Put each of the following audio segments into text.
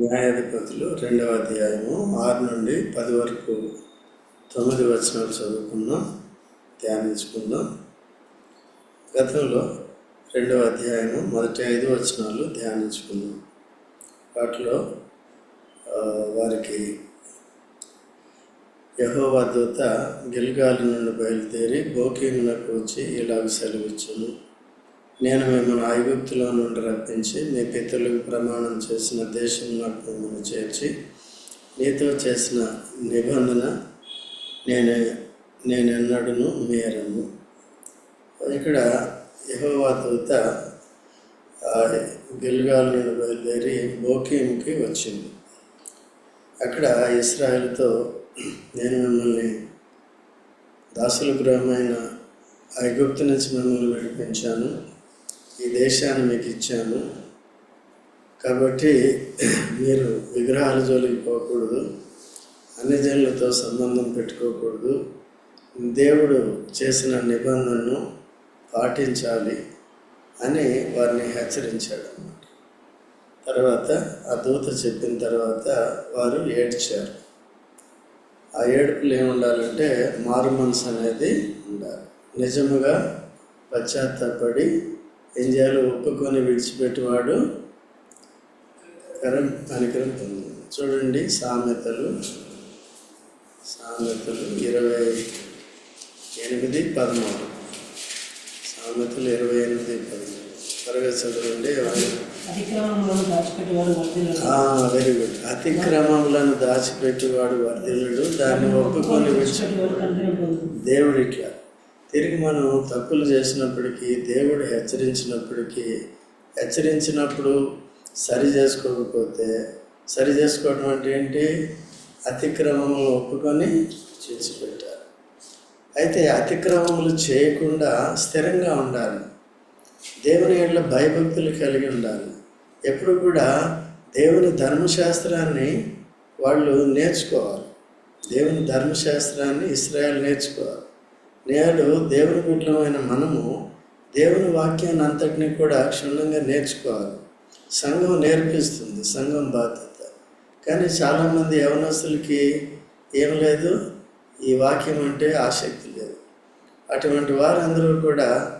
న్యాయాధిపతులు రెండవ అధ్యాయము ఆరు నుండి పది వరకు తొమ్మిది వచనాలు చదువుకుందాం ధ్యానించుకుందాం. గతంలో రెండవ అధ్యాయము మొదటి ఐదు వచనాలు ధ్యానించుకుందాం. వాటిలో వారికి యహోవా దూత గిల్గాలి నుండి బయలుదేరి బోకీమునకు వచ్చి ఇలాగ సెలవిచ్చును. నేను మిమ్మల్ని ఐగుప్తులో నుండి రప్పించి మీ పితరులకు ప్రమాణం చేసిన దేశంలోకి మిమ్మల్ని చేర్చి నీతో చేసిన నిబంధన నేను నేనెన్నడను మేరను. ఇక్కడ యహోవా దూత ఆ గిల్గాల్ నుండి బయలుదేరి బోకీంకి వచ్చింది. అక్కడ ఇస్రాయిల్తో నేను మిమ్మల్ని దాసుల గృహమైన ఐగుప్తు నుంచి మిమ్మల్ని విడిపించాను. ఈ దేశాన్ని మీకు ఇచ్చాను. కాబట్టి మీరు విగ్రహాల జోలికి పోకూడదు. అన్ని జనులతో సంబంధం పెట్టుకోకూడదు. దేవుడు చేసిన నిబంధనను పాటించాలి అని వారిని హెచ్చరించాడు అన్నమాట. తర్వాత ఆ దూత చెప్పిన తర్వాత వారు ఏడ్చారు. ఆ ఏడుపులు ఏముండాలంటే మారు మనసు అనేది ఉండాలి. నిజముగా పశ్చాత్తాపడి ఏం చేయాలో ఒప్పుకొని విడిచిపెట్టేవాడు కరం కనికరం పొంది చూడండి సామెతలు. సామెతలు ఇరవై ఎనిమిది పదమూడు. సామెతలు ఇరవై ఎనిమిది పదమూడు. త్వరగా చదవండి. వెరీ గుడ్ అతిక్రమములను దాచిపెట్టేవాడు వర్ధిల్లుడు. దాన్ని ఒప్పుకొని. దేవుడు ఇట్లా తిరిగి మనం తప్పులు చేసినప్పటికీ దేవుడు హెచ్చరించినప్పటికీ హెచ్చరించినప్పుడు సరి చేసుకోకపోతే సరి చేసుకోవడం అంటే ఏంటి? అతిక్రమములు ఒప్పుకొని చేసిపెట్టారు అయితే అతిక్రమములు చేయకుండా స్థిరంగా ఉండాలి. దేవుని ఏళ్ళ భయభక్తులు కలిగి ఉండాలి. ఎప్పుడు కూడా దేవుని ధర్మశాస్త్రాన్ని వాళ్ళు నేర్చుకోవాలి. దేవుని ధర్మశాస్త్రాన్ని ఇస్రాయల్ నేర్చుకోవాలి. నేడు దేవుని బిడ్డమైన మనము దేవుని వాక్యాన్ని అంతటినీ కూడా క్షుణ్ణంగా నేర్చుకోవాలి. సంఘం నేర్పిస్తుంది సంఘం బాధ్యత. కానీ చాలామంది యవనస్తులకి ఏం లేదు ఈ వాక్యం అంటే ఆసక్తి లేదు. అటువంటి వారందరూ కూడా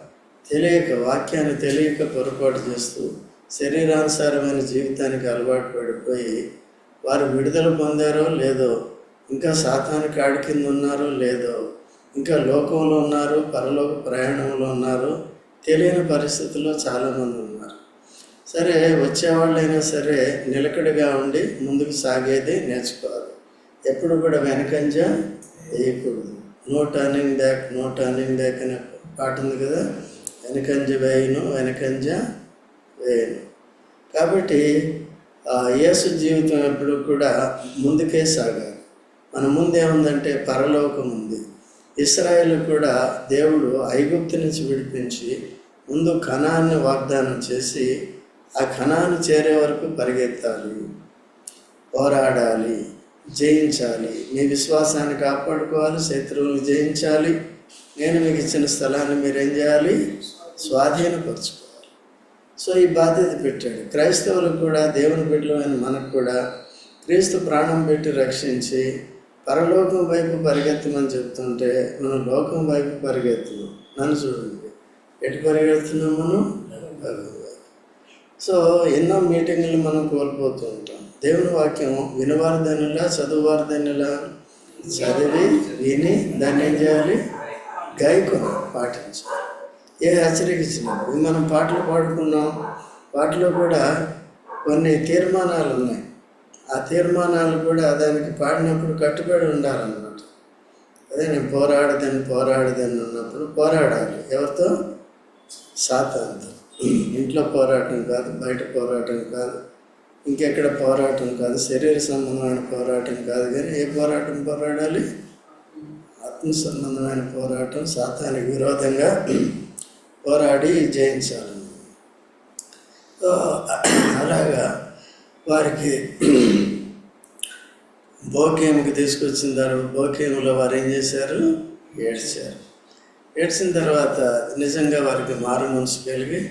తెలియక వాక్యాన్ని తెలియక పొరపాటు చేస్తూ శరీరానుసారమైన జీవితానికి అలవాటు పడిపోయి వారు విడుదల పొందారో లేదో ఇంకా సాతానికి కాడి కింద ఉన్నారో లేదో ఇంకా లోకంలో ఉన్నారు పరలోక ప్రయాణంలో ఉన్నారు తెలియని పరిస్థితుల్లో చాలామంది ఉన్నారు. సరే వచ్చేవాళ్ళైనా సరే నిలకడగా ఉండి ముందుకు సాగేది నేర్చుకోవాలి. ఎప్పుడు కూడా వెనకంజ వేయకూడదు. No turning back no turning back అనే పాట ఉంది కదా వెనకంజ వేయను వెనకంజ వేయను. కాబట్టి ఆ యేసు జీవితం ఎప్పుడు కూడా ముందుకే సాగాలి. మన ముందు ఏముందంటే పరలోకం ఉంది. ఇస్రాయేల్ కూడా దేవుడు ఐగుప్తు నుంచి విడిపించి ముందు కణాన్ని వాగ్దానం చేసి ఆ కణాన్ని చేరే వరకు పరిగెత్తాలి. పోరాడాలి జయించాలి. మీ విశ్వాసాన్ని కాపాడుకోవాలి శత్రువులు జయించాలి. నేను మీకు ఇచ్చిన స్థలాన్ని మీరు ఏం చేయాలి? స్వాధీనపరచుకోవాలి. సో ఈ బాధ్యత పెట్టాడు. క్రైస్తవులకు కూడా దేవుని బిడ్డలమైన మనకు కూడా క్రీస్తు ప్రాణం పెట్టి రక్షించి పరలోకం వైపు పరిగెత్తమని చెప్తుంటే మనం లోకం వైపు పరిగెత్తున్నాం నన్ను చూడండి. ఎటు పరిగెడుతున్నాం మనం? సో ఎన్నో మీటింగ్లు మనం కోల్పోతూ ఉంటాం. దేవుని వాక్యం వినవార్ధనులా చదువువార్ధనులా చదివి విని దాన్ని ఏం చేయాలి గాయకుని పాటించాలి. ఏ హెచ్చరికించినాం ఇచ్చినప్పుడు మనం పాటలు పాడుకున్నాం. వాటిలో కూడా కొన్ని తీర్మానాలు ఉన్నాయి ఆ తీర్మానాలు కూడా దానికి పాడినప్పుడు కట్టుబడి ఉండాలన్నమాట. అదే నేను పోరాడదని పోరాడదని అన్నప్పుడు పోరాడాలి. ఎవరితో? సాతాంతో ఇంట్లో పోరాటం కాదు బయట పోరాటం కాదు ఇంకెక్కడ పోరాటం కాదు శరీర సంబంధమైన పోరాటం కాదు కానీ ఏ పోరాటం పోరాడాలి? ఆత్మ సంబంధమైన పోరాటం సాతానికి విరోధంగా పోరాడి జయించాలి అలాగా వారికి బోకేముకి తీసుకొచ్చిన తర్వాత బోకేములో వారు ఏం చేశారు? ఏడ్చారు. ఏడ్చిన తర్వాత నిజంగా వారికి మారు మనసు కలిగి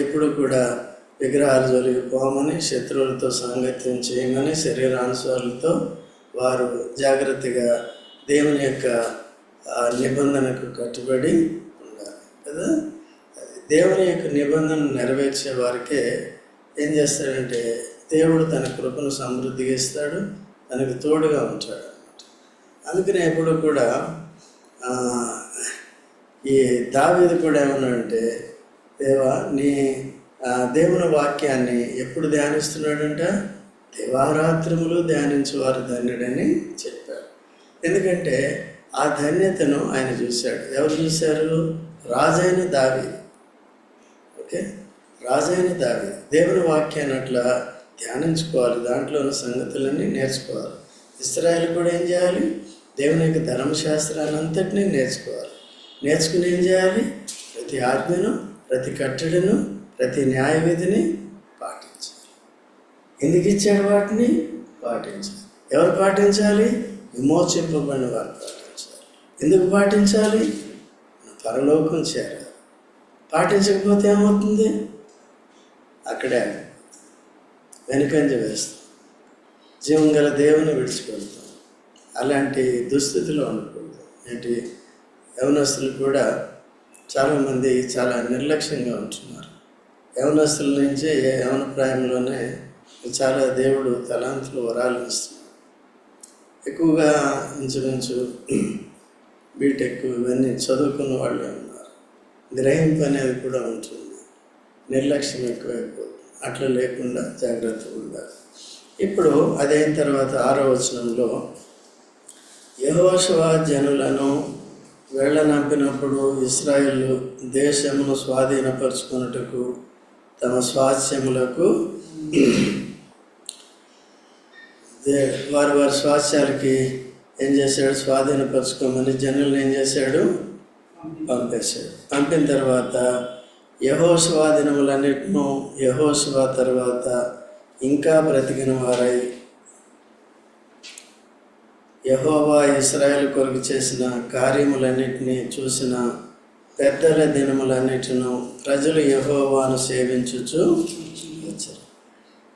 ఎప్పుడు కూడా విగ్రహాలు జోలికి పోమని శత్రువులతో సాంగత్యం చేయమని శరీరానుసారులతో వారు జాగ్రత్తగా దేవుని యొక్క నిబంధనకు కట్టుబడి ఉండాలి కదా? దేవుని యొక్క నిబంధన నెరవేర్చే వారికే ఏం చేస్తాడంటే దేవుడు తన కృపను సమృద్ధిగా ఇస్తాడు. తనకు తోడుగా ఉంటాడు అనమాట అందుకనే ఎప్పుడు కూడా ఈ దావేది కూడా ఏమన్నాడంటే దేవా నీ దేవుని వాక్యాన్ని ఎప్పుడు ధ్యానిస్తున్నాడంట? దివారాత్రములు ధ్యానించేవారు ధన్యుడని చెప్పాడు. ఎందుకంటే ఆ ధన్యతను ఆయన చూశాడు. ఎవరు చూశారు? రాజైన దావి ఓకే? రాజైన దావి దేవుని వాక్యాన్ని అట్లా ధ్యానించుకోవాలి. దాంట్లో ఉన్న సంగతులన్నీ నేర్చుకోవాలి. ఇస్రాయల్ కూడా ఏం చేయాలి? దేవుని యొక్క ధర్మశాస్త్రాన్ని అంతటినీ నేర్చుకోవాలి. నేర్చుకుని ఏం చేయాలి? ప్రతి ఆజ్ఞను ప్రతి కట్టడను ప్రతి న్యాయ విధిని పాటించాలి. ఎందుకు ఇచ్చాడు వాటిని? పాటించాలి. ఎవరు పాటించాలి? విమోచింపబడిన వారు పాటించాలి. ఎందుకు పాటించాలి? పరలోకం చేరాలి. పాటించకపోతే ఏమవుతుంది? అక్కడే వెనుకంజ వేస్తాం. జీవం గల దేవుని విడిచిపెడతాం. అలాంటి దుస్థితిలో ఉండకూడదు. ఏంటి? యవనస్తులు కూడా చాలామంది చాలా నిర్లక్ష్యంగా ఉంటున్నారు. యవనస్తుల నుంచి యవన ప్రాయంలోనే చాలా దేవుడు తలాంతులు వరాలు ఇస్తున్నారు. ఎక్కువగా ఇంచుమించు బీటెక్ ఇవన్నీ చదువుకున్న వాళ్ళే ఉన్నారు. గ్రహింపు అనేది కూడా ఉంటుంది. నిర్లక్ష్యం ఎక్కువైపోతుంది. అట్లా లేకుండా జాగ్రత్తగా ఉండాలి. ఇప్పుడు అదైన తర్వాత ఆరో వచనంలో యహోశవ జనులను వెళ్ళనంపినప్పుడు ఇస్రాయిల్ దేశమును స్వాధీనపరుచుకున్నటకు తమ స్వాస్థ్యములకు వారి వారి స్వాస్యాలకి ఏం చేశాడు? స్వాధీనపరచుకోమని జనులను ఏం చేశాడు? పంపేశాడు. పంపిన తర్వాత యహోశివా దినములన్నిటినూ యహోశివా తర్వాత ఇంకా బ్రతికిన వారై యహోవా ఇస్రాయేల్ కొరకు చేసిన కార్యములన్నిటినీ చూసిన పెద్దల దినములన్నిటిను ప్రజలు యహోవాను సేవించుచు వచ్చారు.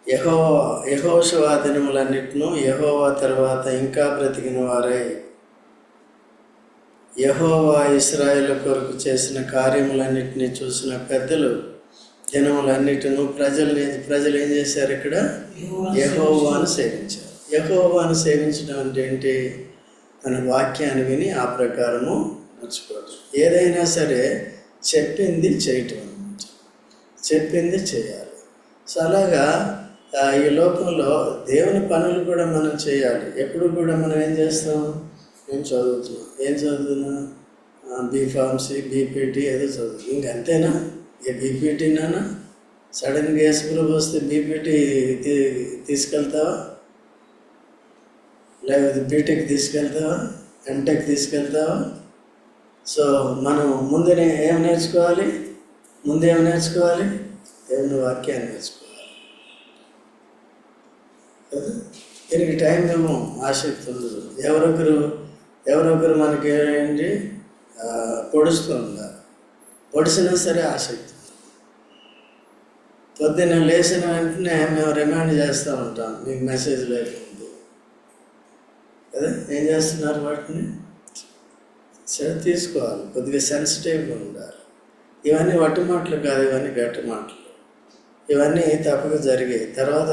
యహో యహోశివా దినములన్నిటినూ యహోవా తర్వాత ఇంకా బ్రతికిన వారై యహోవా ఇస్రాయిల్ కొరకు చేసిన కార్యములన్నింటినీ చూసిన పెద్దలు దినములన్నిటిను ప్రజలు ప్రజలు ఏం చేశారు ఇక్కడ? యహోవాను సేవించారు. యహోవాను సేవించడం అంటే ఏంటి? తన వాక్యాన్ని విని ఆ ప్రకారము నడుచుకోవడం. ఏదైనా సరే చెప్పింది చేయటం అనమాట చెప్పింది చేయాలి. సో అలాగా ఈ లోకంలో దేవుని పనులు కూడా మనం చేయాలి. ఎప్పుడు కూడా మనం ఏం చేస్తాం? మేము చదువుతున్నాం. ఏం చదువుతున్నా? బీఫార్మసీ బీపీటీ ఏదో చదువు ఇంక అంతేనా? ఏ బీపీటీనా సడన్గా యేసుప్రభు వస్తే బీపీటీ తీసుకెళ్తావా? లేకపోతే బీటెక్ తీసుకెళ్తావా? ఎంటెక్ తీసుకెళ్తావా? సో మనం ముందునే ఏం నేర్చుకోవాలి? ముందేం నేర్చుకోవాలి? దేవుని వాక్యాన్ని నేర్చుకోవాలి. దీనికి టైం ఏమో ఆసక్తి ఉండదు ఎవరొకరు ఎవరొకరు మనకి ఏంటి? పొడుస్తూ ఉన్నారు పొడిసినా సరే ఆసక్తి. పొద్దున్న లేచిన వెంటనే మేము రిమాండ్ చేస్తూ ఉంటాం మీకు మెసేజ్ లేకుండా కదా? ఏం చేస్తున్నారు వాటిని? సరే తీసుకోవాలి. కొద్దిగా సెన్సిటివ్గా ఉండాలి. ఇవన్నీ వట్టి మాటలు కాదు ఇవన్నీ గట్టి మాటలు. ఇవన్నీ తప్పక జరిగాయి. తర్వాత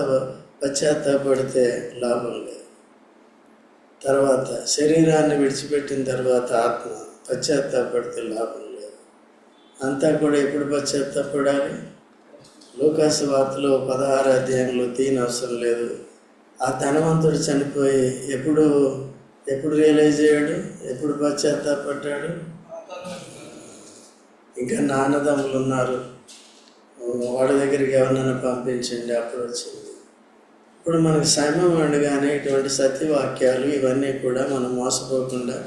పశ్చాత్తాపడితే లాభం లేదు. తర్వాత శరీరాన్ని విడిచిపెట్టిన తర్వాత ఆత్మ పశ్చాత్తాపడితే లాభం లేదు. అంతా కూడా ఎప్పుడు పశ్చాత్తాపడాలి? లోకాసు వార్తలో పదహారు అధ్యాయంలో తీయనవసరం అవసరం లేదు. ఆ ధనవంతుడు చనిపోయి ఎప్పుడు ఎప్పుడు రియలైజ్ అయ్యాడు? ఎప్పుడు పశ్చాత్తాపడ్డాడు? ఇంకా నాన్నదమ్ములు ఉన్నారు. వాళ్ళ దగ్గరికి ఎవరినైనా పంపించండి అప్పుడు వచ్చింది ఇప్పుడు మనకు సమయం అనేటువంటి సత్యవాక్యాలు ఇవన్నీ కూడా మనం మోసపోకుండా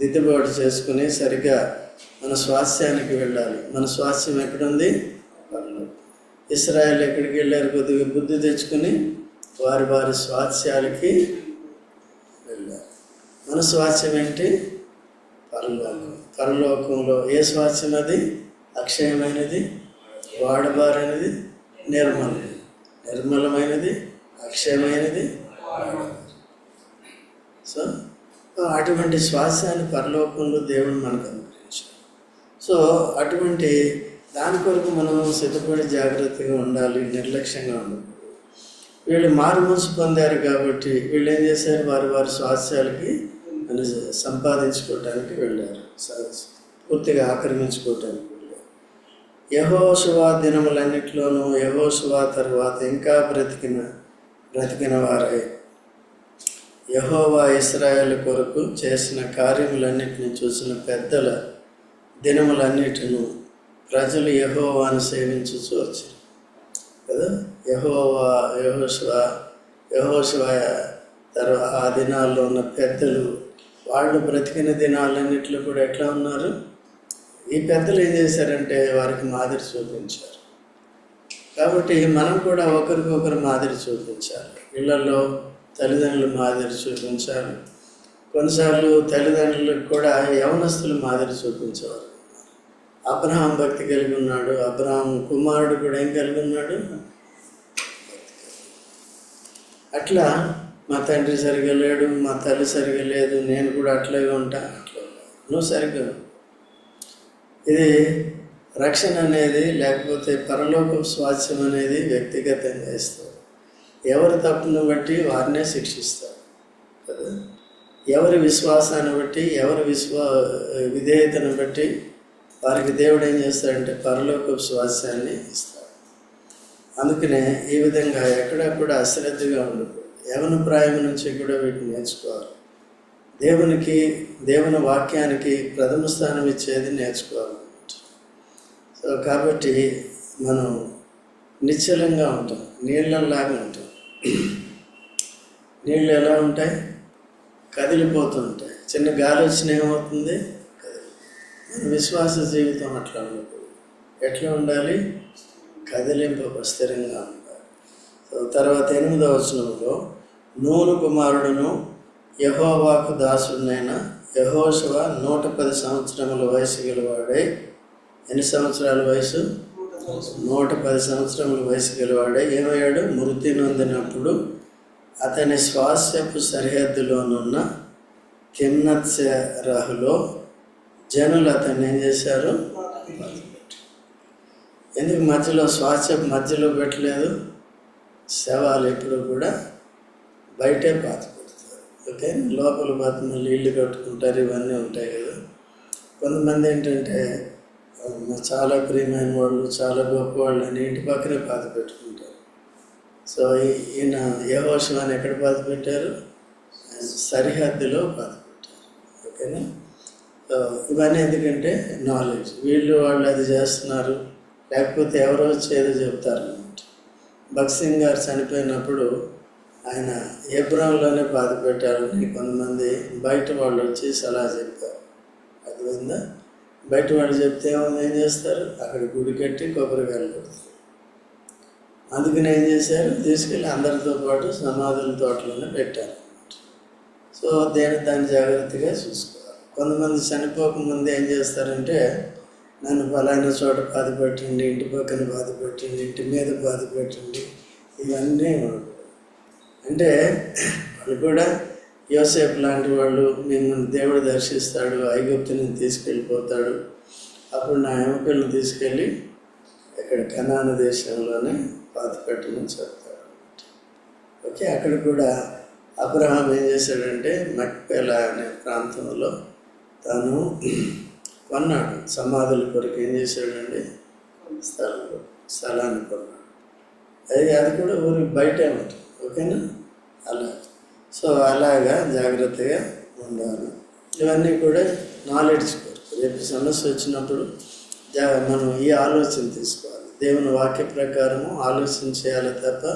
దిద్దుబాటు చేసుకుని సరిగా మన స్వాస్థ్యానికి వెళ్ళాలి. మన స్వాస్థ్యం ఎక్కడుంది? ఇస్రాయల్ ఎక్కడికి వెళ్ళారు? కొద్దిగా బుద్ధి తెచ్చుకుని వారి వారి స్వాస్థ్యాలకి వెళ్ళారు. మన స్వాస్థ్యం ఏంటి? పరలోకం. పరలోకంలో ఏ స్వాస్థ్యం అది? అక్షయమైనది వాడబారనేది నిర్మలం నిర్మలమైనది అక్షయమైనది. సో అటువంటి శ్వాసాన్ని పరలోకంలో దేవుడు మనకు అనుగ్రహించాడు. సో అటువంటి దాని కొరకు మనం సిద్ధపడి జాగ్రత్తగా ఉండాలి నిర్లక్ష్యంగా ఉండకూడదు వీళ్ళు మారు మనసు పొందారు కాబట్టి వీళ్ళు ఏం చేశారు? వారి వారి స్వాస్థ్యాలకి సంపాదించుకోవటానికి వెళ్ళారు. పూర్తిగా ఆక్రమించుకోవటానికి వెళ్ళారు. యహోశువా దినములన్నిటిలోనూ యహోశువా తర్వాత ఇంకా బ్రతికిన బ్రతికిన వారై యహోవా ఇస్రాయేల్ కొరకు చేసిన కార్యములన్నిటిని చూసిన పెద్దల దినములన్నిటిను ప్రజలు యహోవాను సేవించు వచ్చారు కదా? యహోవా యహోశివ యహోశివ తర్వాత ఆ దినాల్లో ఉన్న పెద్దలు వాళ్ళు బ్రతికిన దినాలన్నింటిలో కూడా ఎట్లా ఉన్నారు? ఈ పెద్దలు ఏం చేశారంటే వారికి మాదిరి చూపించారు. కాబట్టి మనం కూడా ఒకరికొకరు మాదిరి చూపించాలి. ఇళ్ళలో తల్లిదండ్రులు మాదిరి చూపించాలి. కొన్నిసార్లు తల్లిదండ్రులకు కూడా యవనస్తులు మాదిరి చూపించేవారు. అబ్రహాం భక్తి కలిగి ఉన్నాడు. అబ్రహాం కుమారుడు కూడా ఏం కలిగి ఉన్నాడు? అట్లా మా తండ్రి సరిగా లేడు మా తల్లి సరిగా లేదు నేను కూడా అట్లాగే ఉంటా అట్లా నువ్వు సరిగ్గా ఇది రక్షణ అనేది లేకపోతే పరలోక స్వాస్థ్యం అనేది వ్యక్తిగతంగా ఇస్తారు ఎవరి తప్పును బట్టి వారినే శిక్షిస్తారు కదా? ఎవరి విశ్వాసాన్ని బట్టి ఎవరి విశ్వా విధేయతను బట్టి వారికి దేవుడు ఏం చేస్తాడంటే పరలోక స్వాస్థ్యాన్ని ఇస్తాడు. అందుకనే ఈ విధంగా ఎక్కడెక్కడ కూడా అశ్రద్ధగా ఉండకూడదు. యవన ప్రాయం నుంచి కూడా వీటిని నేర్చుకోవాలి. దేవునికి దేవుని వాక్యానికి ప్రథమ స్థానం ఇచ్చేది నేర్చుకోవాలి. కాబట్టి మనం నిశ్చలంగా ఉంటాం నీళ్ళలాగా ఉంటాం. నీళ్ళు ఎలా ఉంటాయి? కదిలిపోతూ ఉంటాయి. చిన్న గాలి వచ్చిన ఏమవుతుంది? మన విశ్వాస జీవితం అట్లా ఉండకూడదు. ఎట్లా ఉండాలి? కదిలింపు స్థిరంగా ఉండాలి. తర్వాత ఎనిమిదవ వచనంలో నూను కుమారుడును యహోవాకు దాసుడినైన యహోశవ నూట పది సంవత్సరముల వయసు గలవాడై ఎన్ని సంవత్సరాల వయసు? నూట పది సంవత్సరముల వయసు గలవాడై ఏమయ్యాడు? మృతి నొందినప్పుడు అతని స్వాస్యపు సరిహద్దులోనున్న కిన్నత్సరాహులో జనులు అతన్ని ఏం చేశారు? ఎందుకు మధ్యలో స్వాస్యపు మధ్యలో పెట్టలేదు? శవాలు ఎప్పుడు కూడా బయటే పాత పెడతారు ఓకే? లోపల పాత మళ్ళీ ఇల్లు కట్టుకుంటారు ఇవన్నీ ఉంటాయి కదా. కొంతమంది ఏంటంటే చాలా ప్రియమైన వాళ్ళు చాలా గొప్ప వాళ్ళు అని ఇంటి పక్కనే పాత పెట్టుకుంటారు. సో ఈయన ఏ వర్షం అని ఎక్కడ బాధ పెట్టారు? సరిహద్దులో బాధ పెట్టారు. ఓకేనా? ఇవన్నీ ఎందుకంటే నాలెడ్జ్ వీళ్ళు వాళ్ళు అది చేస్తున్నారు లేకపోతే ఎవరో వచ్చి ఏదో చెప్తారనమాట అన్నమాట గారు చనిపోయినప్పుడు ఆయన ఏబ్రాంలోనే బాధ పెట్టారని కొంతమంది బయట వాళ్ళు వచ్చి సలహా చెప్పారు. అర్థమైందా? బయట వాళ్ళు చెప్తే ఏమో ఏం చేస్తారు? అక్కడ గుడి కట్టి కొబ్బరికాయలు కొడతారు. అందుకని ఏం చేశారు? తీసుకెళ్ళి అందరితో పాటు సమాధుల తోటలోనే పెట్టారు. సో దేని దాన్ని జాగ్రత్తగా చూసుకోవాలి. కొంతమంది చనిపోకముందు ఏం చేస్తారంటే నన్ను ఫలానా చోట బాధ పెట్టండి ఇంటి పక్కన బాధ పెట్టండి ఇంటి మీద బాధ పెట్టండి ఇవన్నీ అంటే వాళ్ళు కూడా యోసేపు లాంటి వాళ్ళు మిమ్మల్ని దేవుడు దర్శిస్తాడు ఐగుప్తుని తీసుకెళ్ళిపోతాడు. అప్పుడు నా ఎముకలను తీసుకెళ్ళి ఇక్కడ కనాన దేశంలోనే పాత పెట్టమని చెప్తాడు. ఓకే అక్కడ కూడా అబ్రహాం ఏం చేశాడంటే మక్పేల అనే ప్రాంతంలో తాను కొన్నాడు. సమాధుల కొరకు ఏం చేశాడండి స్థలం స్థలాన్ని కొన్నాడు. అది అది కూడా ఊరికి బయటే ఉంటుంది. ఓకేనా? అలా. సో అలాగా జాగ్రత్తగా ఉండాలి. ఇవన్నీ కూడా నాలెడ్జ్ కొరకు రేపు సమస్య వచ్చినప్పుడు మనం ఈ ఆలోచన తీసుకోవాలి. దేవుని వాక్య ప్రకారము ఆలోచన చేయాలి తప్ప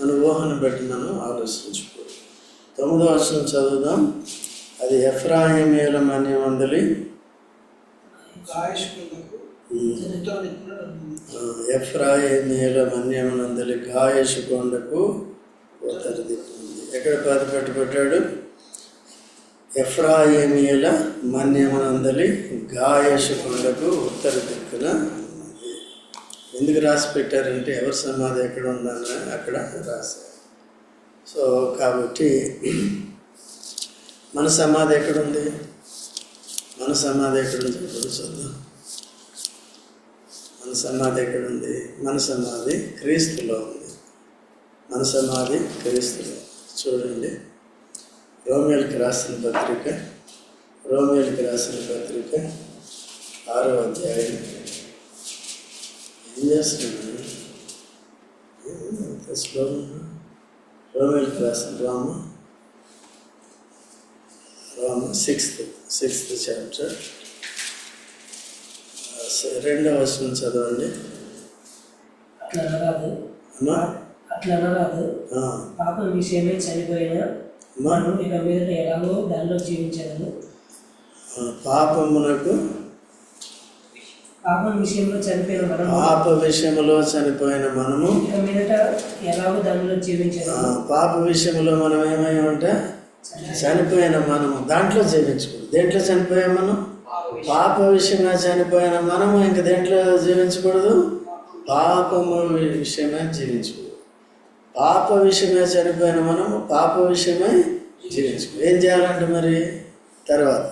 మన ఊహను బట్టి మనం ఆలోచించుకోవాలి. తొమ్మిదో వర్షం చదువుదాం. అది ఎఫ్రాహిమేల మనే వందలి. ఎఫ్రాయిమీల మన్యమనందలి గాయసు కొండకు ఉత్తర దిక్కు ఎక్కడ పాత పెట్టి పెట్టాడు ఎఫ్రాయిమీల మన్యమనందలి గాయసు కొండకు ఉత్తర దిక్కున ఎందుకు రాసి పెట్టారంటే ఎవరి సమాధి ఎక్కడ ఉందని అక్కడ రాశారు. సో కాబట్టి మన సమాధి ఎక్కడుంది మన సమాధి ఎక్కడుంది ఇప్పుడు చూద్దాం. మన సమాధి ఎక్కడుంది మన సమాధి క్రీస్తులో ఉంది. మన సమాధి క్రీస్తులో చూడండి. రోమియోలకి రాసిన పత్రిక రోమియోలకి రాసిన పత్రిక ఆరో అధ్యాయం. ఏం చేస్తున్నాను రోమియోలకి రాసిన రామ రామ సిక్స్త్ సిక్స్త్ చాప్టర్. రెండవ వచనం చదవండి. అట్లా అనరాదు పాపం విషయమే చనిపోయిన మనం ఇక మీద ఎలాగో దానిలో జీవించగలను పాపమునకు పాపం విషయంలో చనిపోయిన మనం పాప విషయంలో చనిపోయిన మనము ఇక మీదట ఎలాగో దానిలో ఆ, జీవించగలను పాప విషయంలో మనం ఏమయ్యామంటే చనిపోయిన మనము దాంట్లో జీవించకూడదు దేంట్లో చనిపోయాం మనం? పాప విషయమే చనిపోయిన మనము ఇంక దేంట్లో జీవించకూడదు? పాపము విషయమే జీవించకూడదు. పాప విషయమే చనిపోయిన మనము పాప విషయమే జీవించకూడదు ఏం చేయాలంటే మరి? తర్వాత.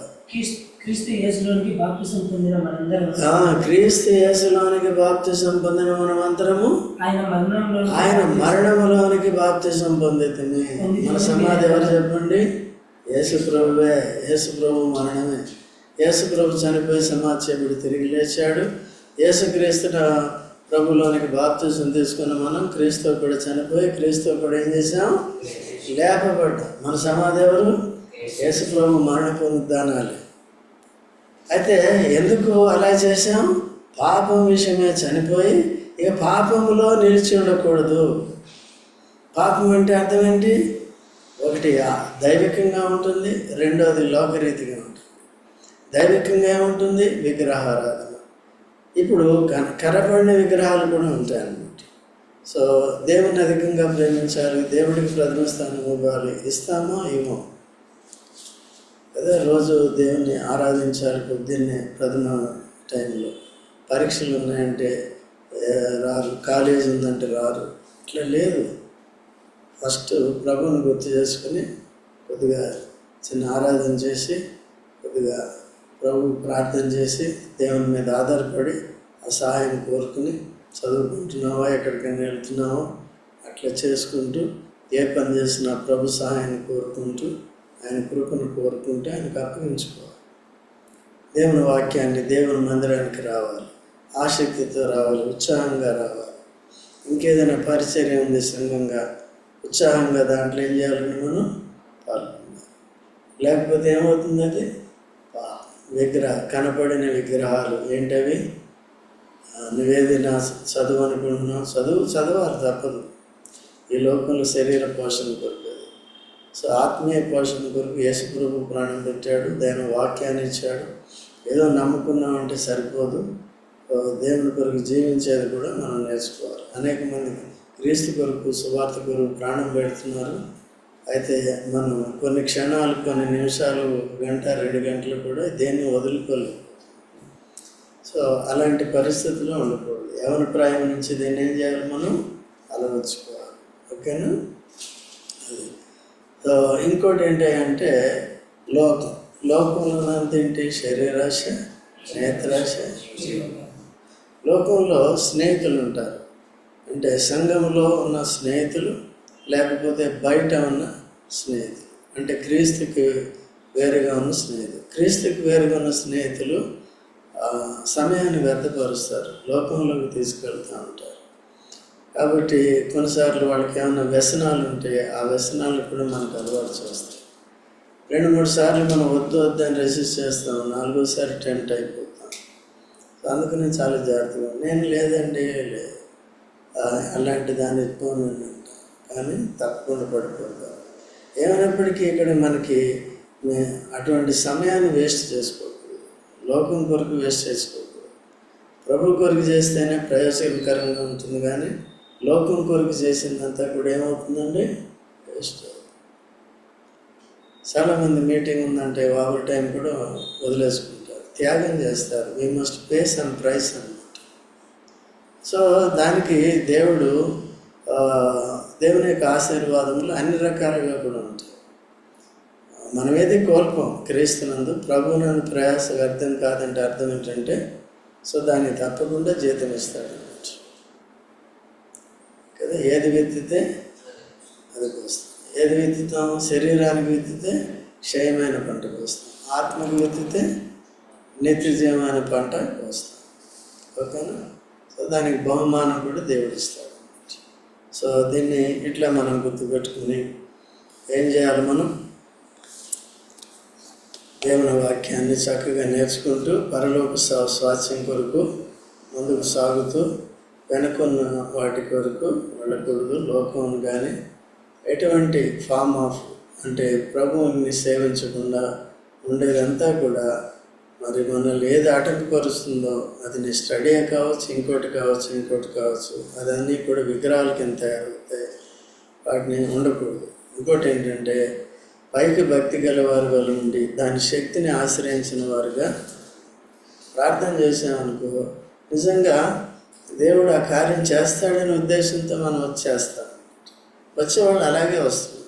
క్రీస్తు యేసులోనికి బాప్తిసం పొందిన మనందరం. క్రీస్తు యేసులోనికి బాప్తిసం పొందిన మనమంతరము ఆయన మరణంలో ఆయన మరణములోనికి బాప్తిసం పొందితిమి. మన సమాధి ఎవరు చెప్పండి? యేసు ప్రభువే. యేసు ప్రభు మరణమే. యేసు ప్రభు చనిపోయి సమాధి చేయబడి తిరిగి లేచాడు. యేసు క్రీస్తు ప్రభులోనికి బాప్తిసం తీసుకున్న మనం క్రీస్తు కూడా చనిపోయి క్రీస్తు కూడా ఏం చేసాం లేపబడ్డాం. మన సమాధి ఎవరు? యేసు ప్రభు మరణ పునరుద్ధానాలు అయితే ఎందుకు అలా చేశాం? పాపం విషయమే చనిపోయి ఇక పాపంలో నిలిచి ఉండకూడదు. పాపం అంటే అర్థం ఏంటి? ఒకటి దైవికంగా ఉంటుంది. రెండోది లోకరీతిగా ఉంటుంది. దైవికంగా ఏముంటుంది? విగ్రహారాధన. ఇప్పుడు కన- కనపడిన విగ్రహాలు కూడా ఉంటాయి అన్నమాట సో దేవుని అధికంగా ప్రేమించాలి దేవుడికి ప్రథమ స్థానం ఇవ్వాలి ఇస్తామో ఏమో. అదే రోజు దేవుణ్ణి ఆరాధించాలి పొద్దున్నే ప్రథమ టైంలో. పరీక్షలు ఉన్నాయంటే రారు కాలేజ్ ఉందంటే రారు. ఇట్లా లేదు. ఫస్ట్ ప్రభువుని గుర్తు చేసుకుని కొద్దిగా చిన్న ఆరాధన చేసి కొద్దిగా ప్రభు ప్రార్థన చేసి దేవుని మీద ఆధారపడి ఆ సహాయం కోరుకుని చదువుకుంటున్నావా ఎక్కడికైనా వెళ్తున్నావో అట్లా చేసుకుంటూ ఏ పని చేసినా ప్రభు సహాయాన్ని కోరుకుంటూ ఆయన కృపను కోరుకుంటూ ఆయనకు అప్పగించుకోవాలి. దేవుని వాక్యాన్ని దేవుని మందిరానికి రావాలి. ఆసక్తితో రావాలి ఉత్సాహంగా రావాలి. ఇంకేదైనా పరిచర్య ఉంది సంఘంగా ఉత్సాహంగా దాంట్లో ఏం చేయాలని మనం పాల్గొనాలి లేకపోతే ఏమవుతుంది అది విగ్రహ కనపడిన విగ్రహాలు ఏంటవి? నివేదిన చదువు అనుకుంటున్నాం. చదువు చదవాలి తప్పదు. ఈ లోకంలో శరీర పోషణ కొరకు సో ఆత్మీయ పోషణ కొరకు యేసు ప్రాణం పెట్టాడు దాని వాక్యాన్ని ఇచ్చాడు. ఏదో నమ్ముకున్నామంటే సరిపోదు. దేవుని కొరకు జీవించేది కూడా మనం నేర్చుకోవాలి. అనేక మంది క్రీస్తు కొరకు సువార్త కొరకు ప్రాణం పెడుతున్నారు. అయితే మనం కొన్ని క్షణాలు కొన్ని నిమిషాలు గంట రెండు గంటలు కూడా దేన్ని వదులుకోలేము. సో అలాంటి పరిస్థితిలో ఉండకూడదు. ఎవరి ప్రాయం నుంచి దేన్ని ఏం చేయాలి మనం? అలవర్చుకోవాలి. ఓకేనా? అది. సో ఇంకోటి ఏంటి అంటే లోకం. లోకంలో అంత ఏంటి? శరీరాశ నేత్రాశ లోకంలో స్నేహితులు ఉంటారు. అంటే సంఘంలో ఉన్న స్నేహితులు లేకపోతే బయట ఉన్న స్నేహితులు. అంటే క్రీస్తుకి వేరుగా ఉన్న స్నేహితులు. క్రీస్తుకి వేరుగా ఉన్న స్నేహితులు సమయాన్ని వ్యర్థపరుస్తారు. లోకంలోకి తీసుకెళ్తూ ఉంటారు. కాబట్టి కొన్నిసార్లు వాళ్ళకి ఏమైనా వ్యసనాలు ఉంటే ఆ వ్యసనాలు కూడా మనకు అలవాటు చేస్తాయి. రెండు మూడు సార్లు మనం వద్దు వద్దని రెసిస్ట్ చేస్తాం. నాలుగోసారి టెంట్ అయిపోతాం. సో అందుకని చాలా జాగ్రత్తగా నేను లేదండి లేదు. అలాంటి దాన్ని ఎక్కువ కానీ తప్పకుండా పడిపోతాను ఏమైనప్పటికీ ఇక్కడ మనకి మే- అటువంటి సమయాన్ని వేస్ట్ చేసుకోకూడదు. లోకం కొరకు వేస్ట్ చేసుకోకూడదు. ప్రభు కొరకు చేస్తేనే ప్రయోజనకరంగా ఉంటుంది కానీ లోకం కొరకు చేసిందంతా కూడా ఏమవుతుందండి? వేస్ట్ చాలామంది మీటింగ్ ఉందంటే ఓవర్ టైం కూడా వదిలేసుకుంటారు. త్యాగం చేస్తారు. We must pay some price అనమాట సో దానికి దేవుడు దేవుని యొక్క ఆశీర్వాదములు అన్ని రకాలుగా కూడా ఉంటాయి. మనమేది ఏది కోల్పోం క్రీస్తునందు ప్రభునందు ప్రయాస వ్యర్థం కాదంటే అర్థం ఏంటంటే సో దాన్ని తప్పకుండా జీతం ఇస్తాడు కదా ఏది విత్తితే అది కోస్తాం ఏది విత్తుతాం శరీరానికి విత్తితే క్షయమైన పంట కోస్తాం ఆత్మకు విత్తితే నిత్యజీవమైన పంట కోస్తాం ఓకేనా? సో దానికి బహుమానం కూడా దేవుడు ఇస్తాడు. సో దీన్ని ఇట్లా మనం గుర్తుపెట్టుకుని ఏం చేయాలి మనం? దేవుని వాక్యాన్ని చక్కగా నేర్చుకుంటూ పరలోక స్వాస్యం కొరకు ముందుకు సాగుతూ వెనుకున్న వాటి కొరకు వెళ్ళకూడదు. లోకం కానీ ఎటువంటి ఫామ్ ఆఫ్ అంటే ప్రభువుని సేవించకుండా ఉండేదంతా కూడా మరి మనల్ని ఏది ఆటంకపరుస్తుందో అది నీ స్టడీ కావచ్చు ఇంకోటి కావచ్చు ఇంకోటి కావచ్చు అదన్నీ కూడా విగ్రహాల కింద తయారవుతాయి. వాటిని ఉండకూడదు. ఇంకోటి ఏంటంటే పైకి భక్తి గల వారి వల్ల ఉండి దాని శక్తిని ఆశ్రయించిన వారుగా ప్రార్థన చేసామనుకో నిజంగా దేవుడు ఆ కార్యం చేస్తాడనే ఉద్దేశంతో మనం వచ్చేస్తాం వచ్చేవాళ్ళు అలాగే వస్తుంది.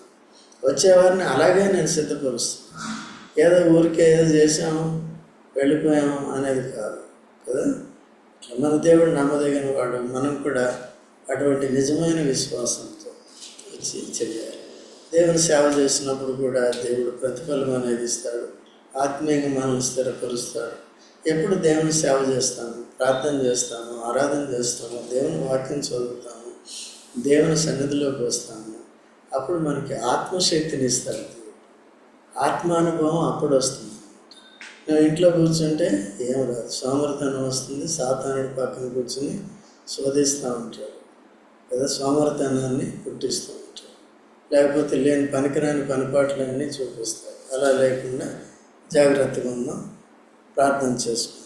వచ్చేవారిని అలాగే నేను సిద్ధపరుస్తాను. ఏదో ఊరికే ఏదో చేసాము వెళ్ళిపోయాము అనేది కాదు కదా? మన దేవుడు నమ్మదగిన వాడు. మనం కూడా అటువంటి నిజమైన విశ్వాసంతో వచ్చి చెయ్యాలి దేవుని సేవ చేసినప్పుడు కూడా దేవుడు ప్రతిఫలం అనేది ఇస్తాడు. ఆత్మీయంగా మనల్ని స్థిరపరుస్తాడు. ఎప్పుడు దేవుని సేవ చేస్తాము? ప్రార్థన చేస్తాము ఆరాధన చేస్తాము దేవుని వాక్యం చదువుతాము దేవుని సన్నిధిలోకి వస్తాము. అప్పుడు మనకి ఆత్మశక్తిని ఇస్తాడు ఆత్మానుభవం అప్పుడు వస్తుంది. నువ్వు ఇంట్లో కూర్చుంటే ఏం రాదు. సోమరితనం వస్తుంది సాతానుడి పక్కన కూర్చుని శోధిస్తూ ఉంటాడు. లేదా సోమరితనాన్ని పుట్టిస్తూ ఉంటాడు. లేకపోతే లేని పనికిరాని పనిపాట్లన్నీ చూపిస్తాడు. అలా లేకుండా జాగ్రత్తగా ఉందాం ప్రార్థన చేసుకుందాం.